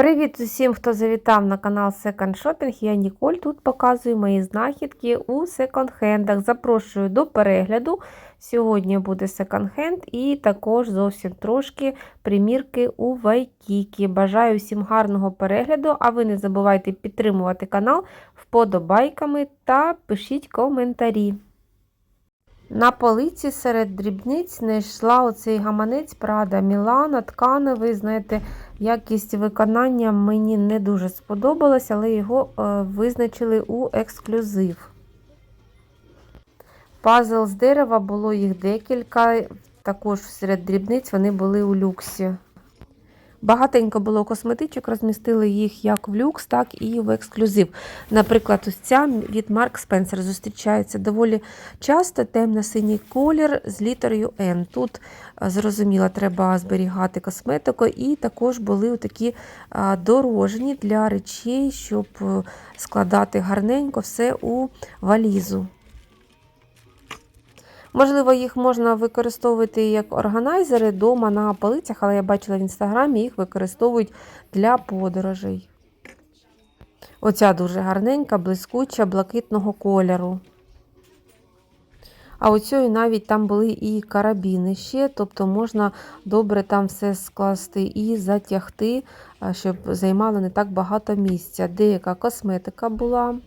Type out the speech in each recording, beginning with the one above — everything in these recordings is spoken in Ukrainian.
Привіт усім, хто завітав на канал Second Shopping. Я Ніколь. Тут показую мої знахідки у секонд-хендах. Запрошую до перегляду. Сьогодні буде секонд-хенд і також зовсім трошки примірки у Вайкікі. Бажаю всім гарного перегляду, а ви не забувайте підтримувати канал вподобайками та пишіть коментарі. На полиці серед дрібниць знайшла оцей гаманець Прада Мілана, тканевий, знаєте, Якість виконання мені не дуже сподобалась, але його е, визначили у ексклюзив. Пазл з дерева було їх декілька, також серед дрібниць вони були у люксі. Багатенько було косметичок, розмістили їх як в люкс, так і в ексклюзив. Наприклад, ось ця від Mark Spencer зустрічається доволі часто темно-синій колір з літерою N. Тут, зрозуміло, треба зберігати косметику, і також були такі дорожні для речей, щоб е, складати гарненько все у валізу. Можливо, їх можна використовувати як органайзери вдома на полицях, але я бачила в інстаграмі, їх використовують для подорожей. Оця дуже гарненька, блискуча, блакитного кольору. А оцю навіть там були і карабіни ще, тобто можна добре там все скласти і затягти, щоб займало не так багато місця. Деяка косметика була.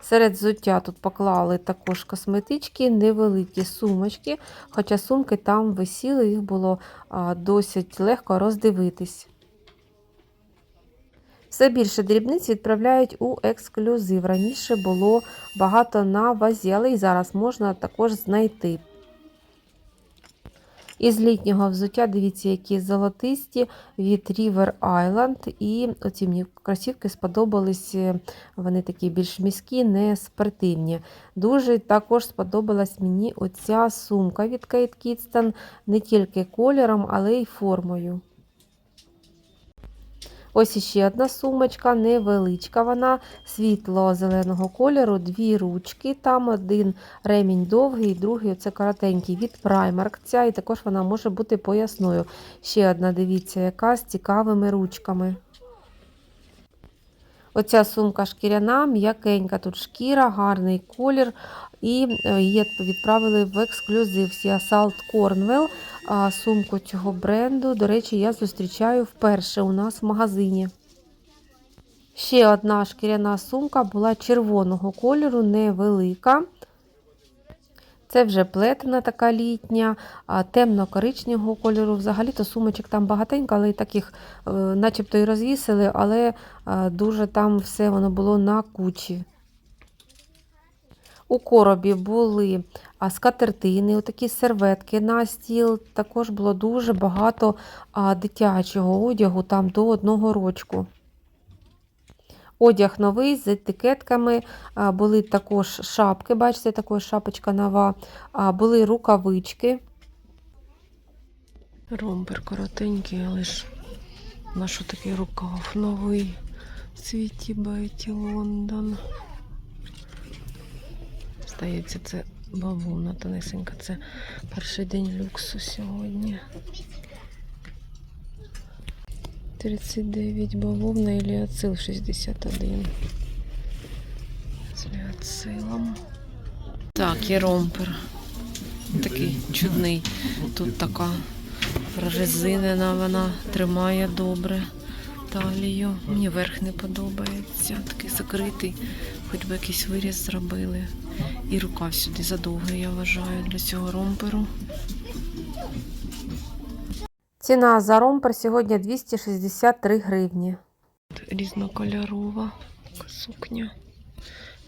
Серед взуття тут поклали також косметички, невеликі сумочки, хоча сумки там висіли, їх було досить легко роздивитись. Все більше дрібниць відправляють у ексклюзив. Раніше було багато на вазі, але і зараз можна також знайти. Із літнього взуття, дивіться, які золотисті від River Island. І оці мені кросівки сподобались, е, вони такі більш міські, не спортивні. Дуже також сподобалась мені оця сумка від Kate Kidston, не тільки кольором, але й формою. Ось іще одна сумочка, невеличка вона, світло-зеленого кольору, дві ручки, там один ремінь довгий, другий оце коротенький від Primark. Ця, і також вона може бути поясною. Ще одна, дивіться, яка з цікавими ручками. Оця сумка шкіряна, м'якенька, тут шкіра, гарний колір. І е, її відправили в ексклюзив Сіасалт Cornwell. Сумку цього бренду, до речі, я зустрічаю вперше у нас в магазині. Ще одна шкіряна сумка була червоного кольору, невелика. Це вже плетена така літня, темно-коричневого кольору. Взагалі-то сумочок там багатенько, але таких е, начебто і розвісили, але дуже там все воно було на кучі. У коробі були скатертини, такі серветки на стіл. Також було дуже багато дитячого одягу там до одного рочку. Одяг новий з етикетками, були також шапки, бачите, також шапочка нова, були рукавички. Ромбер коротенький, але ж на що такий рукав новий світі Беті Лондон. Здається, це бавовна тонесенька. Це перший день люксу сьогодні. 39 бавовна і ліацил 61. З ліацилом. Так, і ромпер. Такий чудний. Тут така прорезинена, вона тримає добре талію. Мені верх не подобається. Такий закритий, хоч би якийсь виріз зробили. І рукав сюди задовгий, я вважаю, для цього ромперу. Ціна за ромпер сьогодні 263 гривні. Різнокольорова сукня.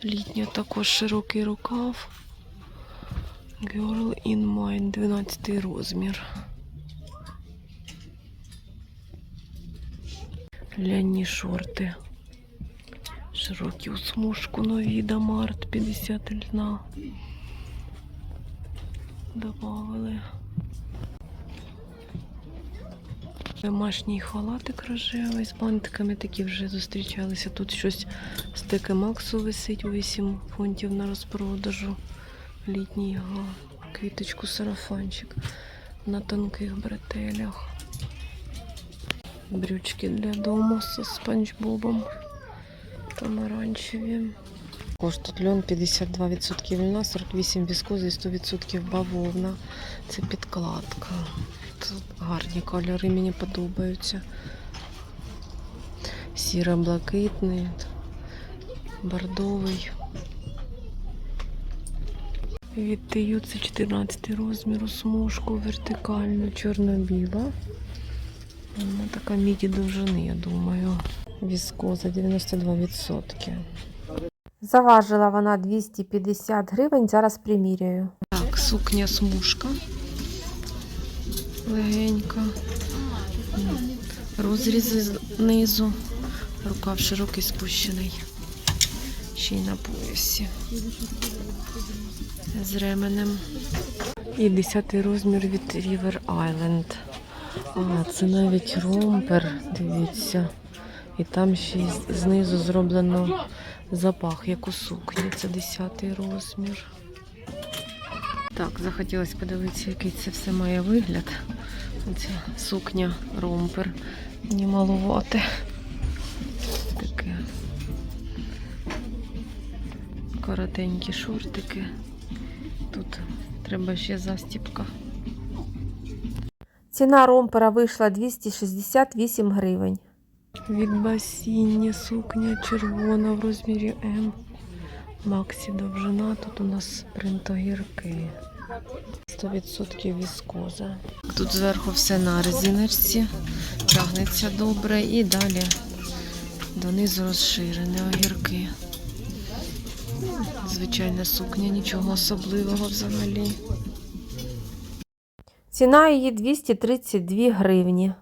Літня також широкий рукав. Girl in Mine, 12 розмір. Ляні шорти. Широкі у смужку нові Дамарт 50 льна. Добавили. Домашній халатик рожевий з бантиками такі вже зустрічалися. Тут щось з Теки Максу висить у 8 фунтів на розпродажу. Літній га. Квіточку сарафанчик на тонких бретелях. брючки для дому з спанч Бобом. Помаранчеві. Також льон 52% льна, 48 віскози і 100% бавовна. Це підкладка. Гарні кольори мені подобаються. Сіро-блакитний, бордовий. Відтию це 14 розміру, смужку вертикальну, чорно-біла. Вона така міді довжини, я думаю. Віскоза 92%. Заважила вона 250 гривень, зараз приміряю. Так, сукня смужка. Легенька. М, Розрізи знизу. Рукав широкий спущений. Ще й на поясі. З ременем. І 10 розмір від River Island. А, це навіть ромпер, дивіться. І там ще знизу зроблено запах, як у сукні. Це 10 розмір. Так, захотілося подивитися, який це все має вигляд. Оця сукня, ромпер. Мені малувати. Таке. Коротенькі шортики. Тут треба ще застіпка. Ціна ромпера вийшла 268 гривень. Від басіння сукня червона в розмірі М. Максі довжина. Тут у нас принтогірки. 100% віскоза. Тут зверху все на резиночці. Тягнеться добре і далі донизу розширене огірки. Звичайна сукня, нічого особливого взагалі. Ціна її 232 гривні.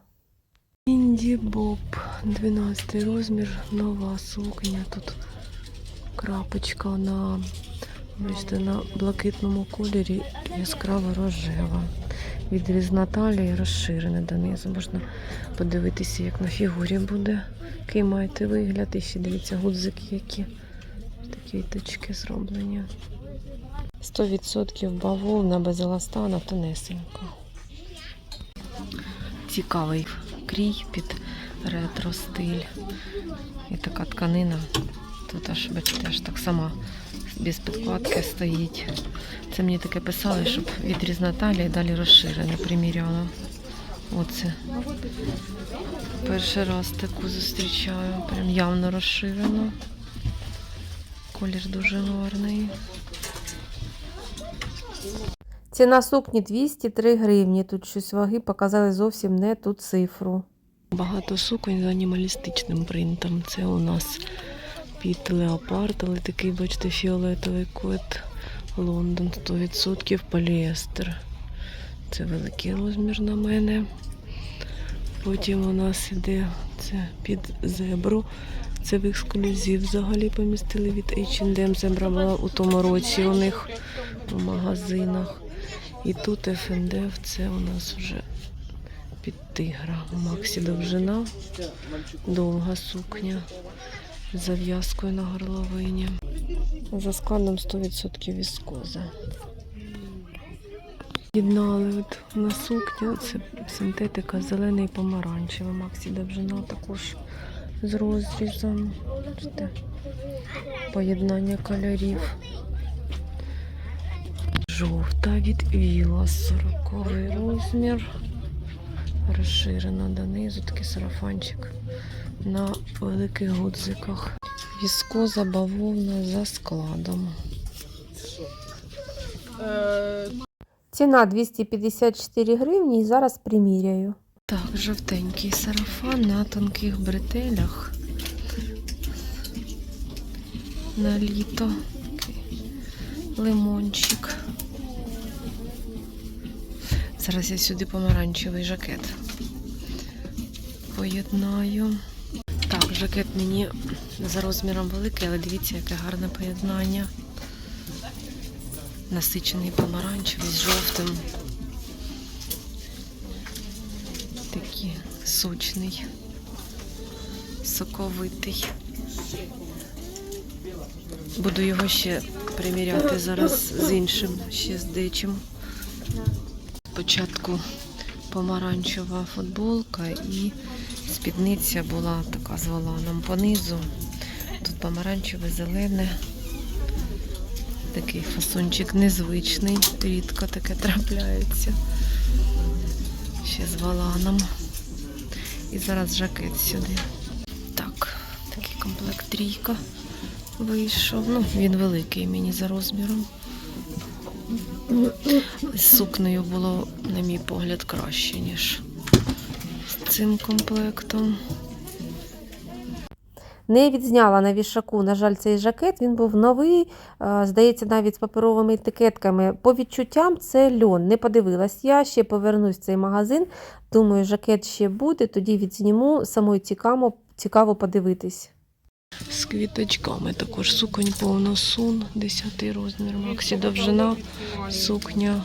Інді Боб, 12 розмір, нова сукня. Тут крапочка на, бачите, на блакитному кольорі яскраво рожева. Відрізна талія розширена донизу. Можна подивитися, як на фігурі буде. Який маєте вигляд. І ще дивіться, гудзики які. Такі точки зроблені. 100% бавовна без еластана тонесенько. Цікавий крій під ретро стиль. І така тканина. Тут аж, бачите, аж так сама без підкладки стоїть. Це мені таке писали, щоб відрізна талія і далі розширене приміряла. Оце. Перший раз таку зустрічаю. Прям явно розширено. Колір дуже гарний. Ціна сукні 203 гривні. Тут щось ваги показали зовсім не ту цифру. Багато суконь з анімалістичним принтом. Це у нас під леопард, але такий, бачите, фіолетовий кот. Лондон 100% поліестер. Це великий розмір на мене. Потім у нас іде це під зебру. Це в ексклюзив взагалі помістили від H&M. Зебра була у тому році у них у магазинах. І тут FNDF, це у нас вже під тигра. Максі довжина, довга сукня з зав'язкою на горловині. За складом 100% віскоза. Єднали от на сукню, це синтетика зелений і помаранчевий. Максі довжина також з розрізом. Бачите, Поєднання кольорів. Жовта від Віла, 40 розмір. Розширена донизу, такий сарафанчик на великих гудзиках. Віскоза бавовна за складом. Ціна 254 гривні і зараз приміряю. Так, жовтенький сарафан на тонких бретелях. На літо. Лимончик. Зараз я сюди помаранчевий жакет поєднаю. Жакет мені за розміром великий, але дивіться, яке гарне поєднання. Насичений помаранчевий з жовтим. Такий сочний, соковитий. Буду його ще приміряти зараз з іншим, ще з дечим. Спочатку помаранчева футболка і Спідниця була така з воланом понизу. Тут помаранчеве, зелене. Такий фасончик незвичний, рідко таке трапляється. Ще з воланом. І зараз жакет сюди. Так, такий комплект трійка вийшов. Ну, він великий мені за розміром. З сукнею було, на мій погляд, краще, ніж цим комплектом. Не відзняла на вішаку, на жаль, цей жакет. Він був новий, е, здається, навіть з паперовими етикетками. По відчуттям це льон. Не подивилась я, ще повернусь в цей магазин. Думаю, жакет ще буде, тоді відзніму. Самою цікаво, цікаво подивитись. З квіточками також суконь повносун, 10 розмір, максі довжина, сукня,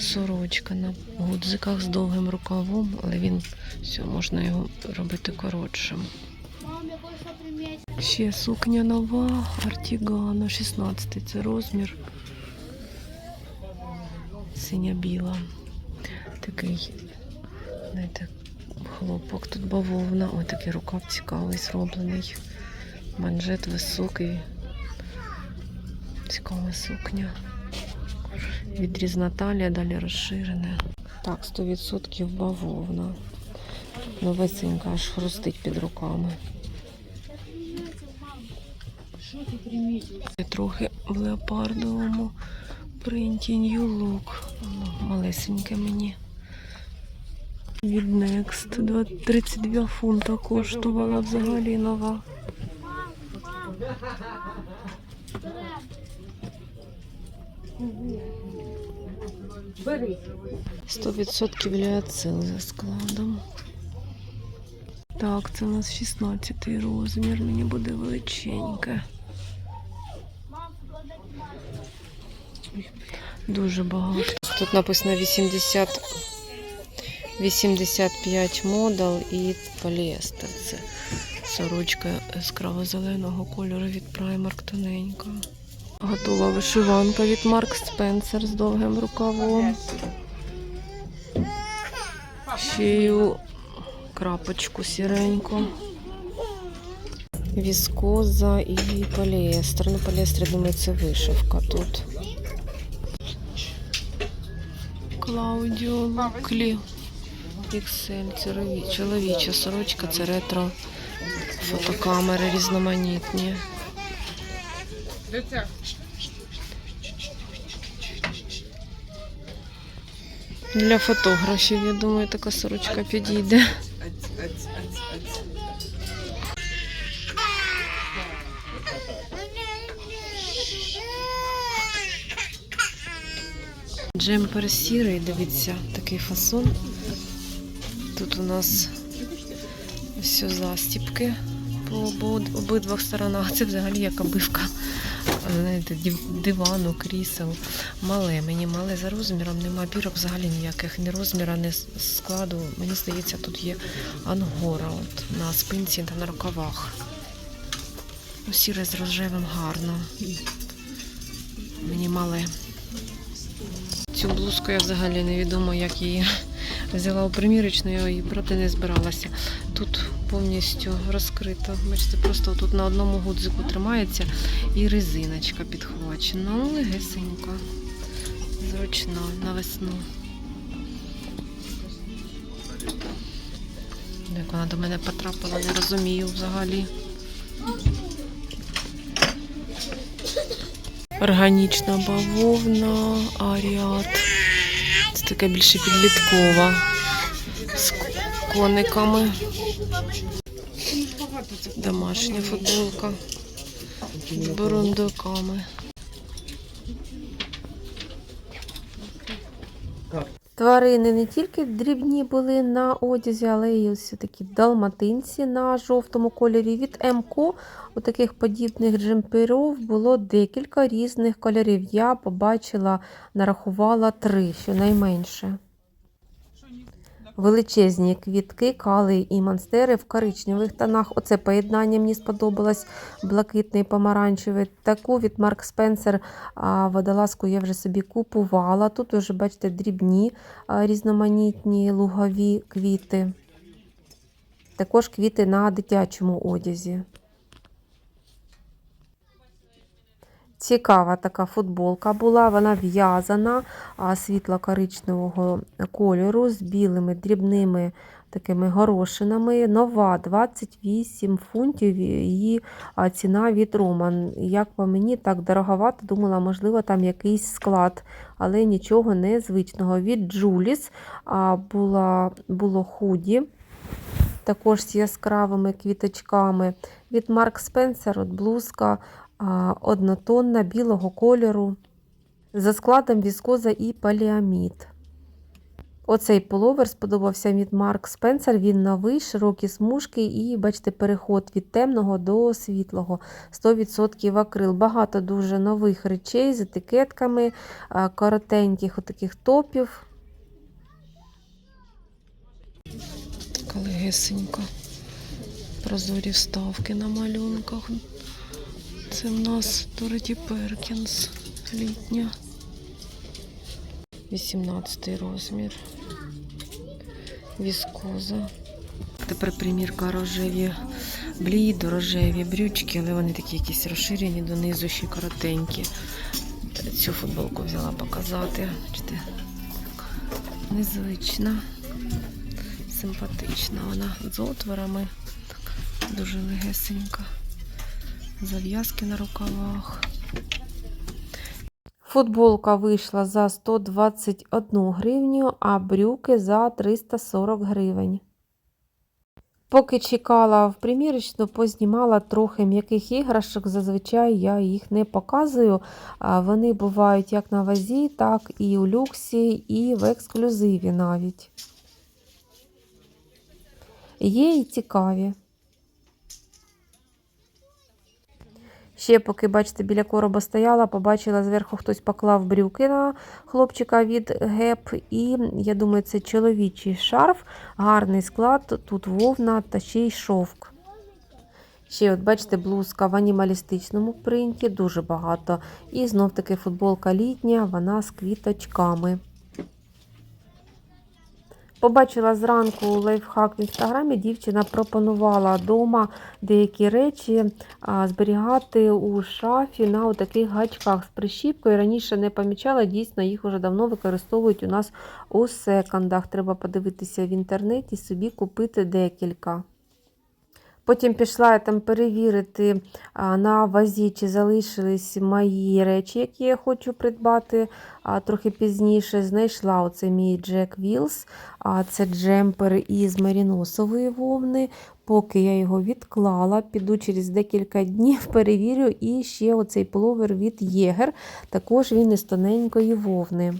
сорочка на гудзиках з довгим рукавом, але він все, можна його робити коротшим. Ще сукня нова, Артігана, 16 це розмір. Синя-біла. Такий, знаєте, хлопок тут бавовна. Ой, такий рукав цікавий зроблений. Манжет високий. Цікава сукня. Вітріз Наталія, далі розширена. Так, 100% бавовна. Новесенька аж хрустить під руками. Трохи в леопардовому принті New Look. Малесеньке мені. Від Next 32 фунта коштувала взагалі нова. Mm-hmm. 100% ліацил за складом. Так, це у нас 16 розмір, мені буде величеньке. Дуже багато. Тут написано 80, 85 модал і поліестер. Це сорочка яскраво зеленого кольору від Primark тоненька. Готова вишиванка від Марк Спенсер з довгим рукавом. Шию крапочку сіреньку. Віскоза і поліестер. Ну, поліестер, думаю, це вишивка тут. Клаудіо Клі. XL, це чоловіча сорочка, це ретро фотокамери різноманітні. Для фотографів, я думаю, така сорочка підійде. Джемпер сірий, дивіться, такий фасон. Тут у нас все застіпки по обидвох сторонах. Це взагалі як обивка знаєте, дивану, крісел. Мале, мені мале за розміром, нема бірок взагалі ніяких, ні розміра, ні складу. Мені здається, тут є ангора от, на спинці та на рукавах. Ну, Сіре з рожевим гарно. Мені мале. Цю блузку я взагалі невідомо, як її взяла у примірочну, я її брати не збиралася. Тут повністю розкрито. Бачите, просто тут на одному гудзику тримається і резиночка підхвачена. Легесенька, зручна на весну. Як вона до мене потрапила, не розумію взагалі. Органічна бавовна, аріат. Це така більше підліткова. З кониками. Домашня футболка. З бурундуками. Тварини не тільки дрібні були на одязі, але й ось такі далматинці на жовтому кольорі. Від МКО у таких подібних джемперів було декілька різних кольорів. Я побачила, нарахувала три, щонайменше. Величезні квітки, кали і монстери в коричневих тонах. Оце поєднання мені сподобалось. Блакитний, помаранчевий. Таку від Марк Спенсер водолазку я вже собі купувала. Тут вже, бачите, дрібні різноманітні лугові квіти. також квіти на дитячому одязі. Цікава така футболка була, вона в'язана світло-коричневого кольору з білими дрібними такими горошинами. Нова 28 фунтів її ціна від Роман. Як по мені, так дороговато, думала, можливо, там якийсь склад, але нічого незвичного. Від Джуліс була, було худі. Також з яскравими квіточками. Від Марк Спенсер от блузка однотонна білого кольору за складом віскоза і поліамід. Оцей пуловер сподобався від Марк Спенсер. Він новий, широкі смужки і, бачите, переход від темного до світлого. 100% акрил. Багато дуже нових речей з етикетками, коротеньких отаких топів. Така легесенька. Прозорі вставки на малюнках. Це в нас Дороті Перкінс літня. 18 розмір. Віскоза. Тепер примірка рожеві, блідо рожеві брючки, але вони такі якісь розширені донизу, ще коротенькі. Цю футболку взяла показати. Бачите, незвична, симпатична. Вона з отворами. Дуже легесенька. Зав'язки на рукавах. Футболка вийшла за 121 гривню, а брюки за 340 гривень. Поки чекала в примірочну, познімала трохи м'яких іграшок. Зазвичай я їх не показую. Вони бувають як на вазі, так і у люксі, і в ексклюзиві навіть. Є і цікаві. Ще поки, бачите, біля короба стояла, побачила зверху хтось поклав брюки на хлопчика від геп. І я думаю, це чоловічий шарф, гарний склад, тут вовна та ще й шовк. Ще, от бачите, блузка в анімалістичному принті, дуже багато. І знов таки футболка літня, вона з квіточками. Побачила зранку лайфхак в інстаграмі, дівчина пропонувала вдома деякі речі зберігати у шафі на таких гачках з прищіпкою. Раніше не помічала, дійсно їх вже давно використовують у нас у секондах. Треба подивитися в інтернеті, собі купити декілька. Потім пішла я там перевірити на вазі, чи залишились мої речі, які я хочу придбати. Трохи пізніше знайшла оце мій Вілс. А, це джемпер із меріносової вовни. Поки я його відклала, піду через декілька днів, перевірю. І ще оцей пуловер від Єгер. Також він із тоненької вовни.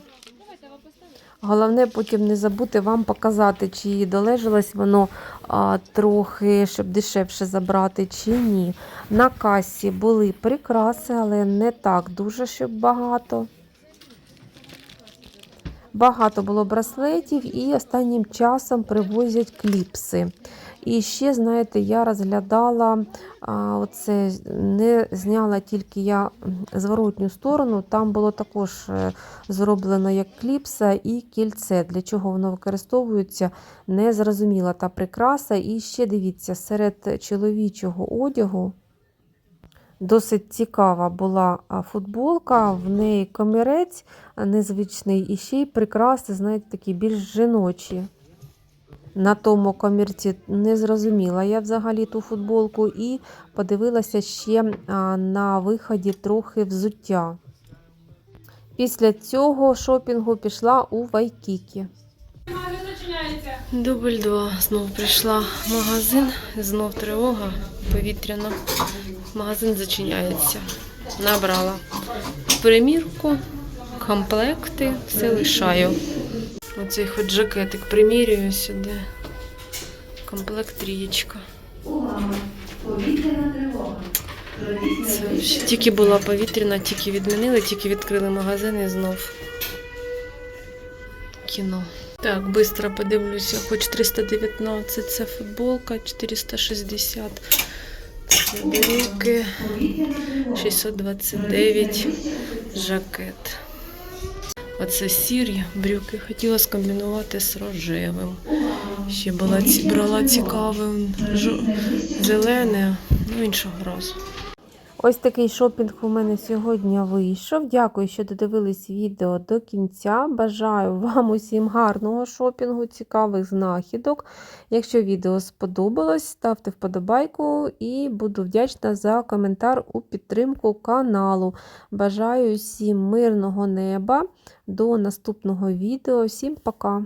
Головне потім не забути вам показати, чи долежалось воно а, трохи, щоб дешевше забрати, чи ні. На касі були прикраси, але не так дуже, щоб багато. Багато було браслетів і останнім часом привозять кліпси. І ще, знаєте, я розглядала а, оце, не зняла тільки я зворотню сторону, там було також е, зроблено як кліпса і кільце. Для чого воно використовується, не зрозуміла та прикраса. І ще дивіться, серед чоловічого одягу досить цікава була футболка, в неї комірець незвичний, і ще й прикраси, знаєте, такі більш жіночі. На тому комірці не зрозуміла я взагалі ту футболку і подивилася ще на виході трохи взуття. Після цього шопінгу пішла у Вайкікі. Дубль 2. Знов прийшла в магазин, знов тривога повітряна. Магазин зачиняється. Набрала примірку, комплекти, все лишаю. Оцей хоч жакетик примірюю сюди. Комплект трієчка. Це тільки була повітряна, тільки відмінили, тільки відкрили магазин і знов кіно. Так, быстро подивлюся. Хоч 319 це футболка, 460 це брюки, 629 жакет. Оце сірі брюки. Хотіла скомбінувати з рожевим. Ще була, брала цікаве зелене, ну іншого разу. Ось такий шопінг у мене сьогодні вийшов. Дякую, що додивились відео до кінця. Бажаю вам усім гарного шопінгу, цікавих знахідок. Якщо відео сподобалось, ставте вподобайку і буду вдячна за коментар у підтримку каналу. Бажаю всім мирного неба. До наступного відео. Всім пока!